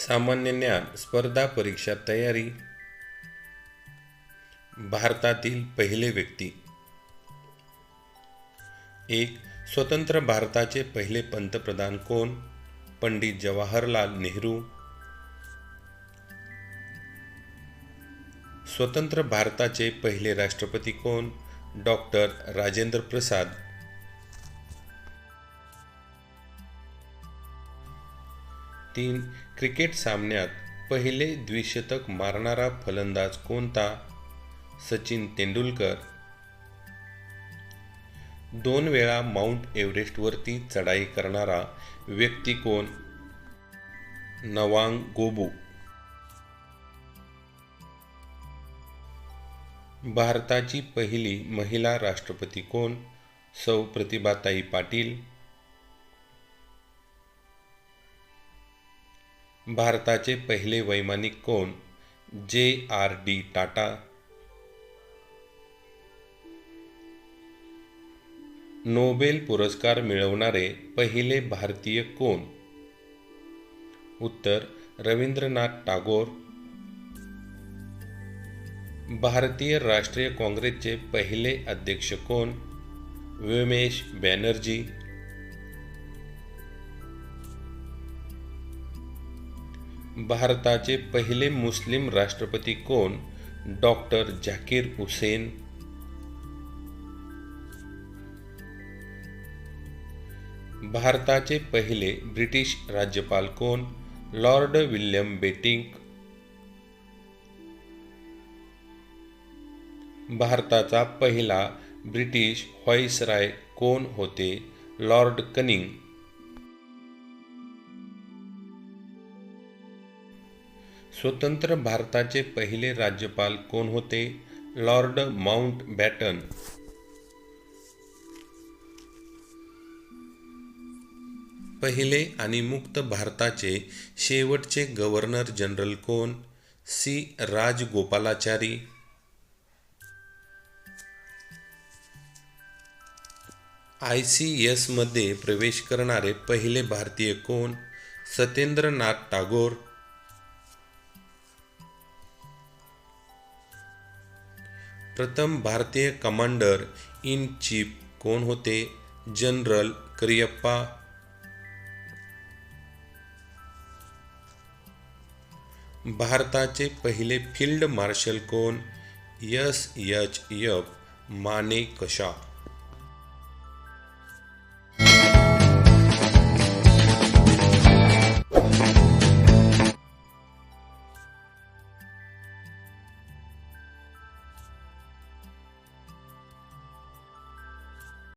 सामान्य ज्ञान स्पर्धा परीक्षा तयारी. भारतातील पहिले व्यक्ती. एक स्वतंत्र भारताचे पहिले पंतप्रधान कोण? पंडित जवाहरलाल नेहरू. स्वतंत्र भारताचे पहिले राष्ट्रपती कोण? डॉक्टर राजेंद्र प्रसाद तीन क्रिकेट सामन्यात पहिले द्विशतक मारणारा फलंदाज कोणता? सचिन तेंडुलकर. दोन वेळा माउंट एव्हरेस्टवरती चढाई करणारा व्यक्ती कोण? नवांग गोबू. भारताची पहिली महिला राष्ट्रपती कोण? सौ प्रतिभाताई पाटील भारताचे पहिले वैमानिक कोण? जे आर डी टाटा. नोबेल पुरस्कार मिळवणारे पहिले भारतीय कोण? उत्तर रवींद्रनाथ टागोर. भारतीय राष्ट्रीय काँग्रेसचे पहिले अध्यक्ष कोण? व्योमेश बॅनर्जी. भारताचे पहिले मुस्लिम राष्ट्रपती कोण? डॉक्टर झाकीर हुसेन. भारताचे पहिले ब्रिटिश राज्यपाल कोण? Lord William Bentinck. भारताचा पहिला ब्रिटिश व्हॉइसराय कोण होते? Lord Canning. स्वतंत्र भारताचे पहिले राज्यपाल कोण होते? Lord Mountbatten. पहिले आणि मुक्त भारताचे शेवटचे गव्हर्नर जनरल कोण? सी. राजगोपालाचारी. आय सी एसमध्ये प्रवेश करणारे पहिले भारतीय कोण? सत्येंद्रनाथ टागोर. प्रथम भारतीय कमांडर इन चीफ कोण होते? जनरल करियप्पा भारताचे पहिले फील्ड मार्शल कोण? एस. एच. एफ. माने कशा.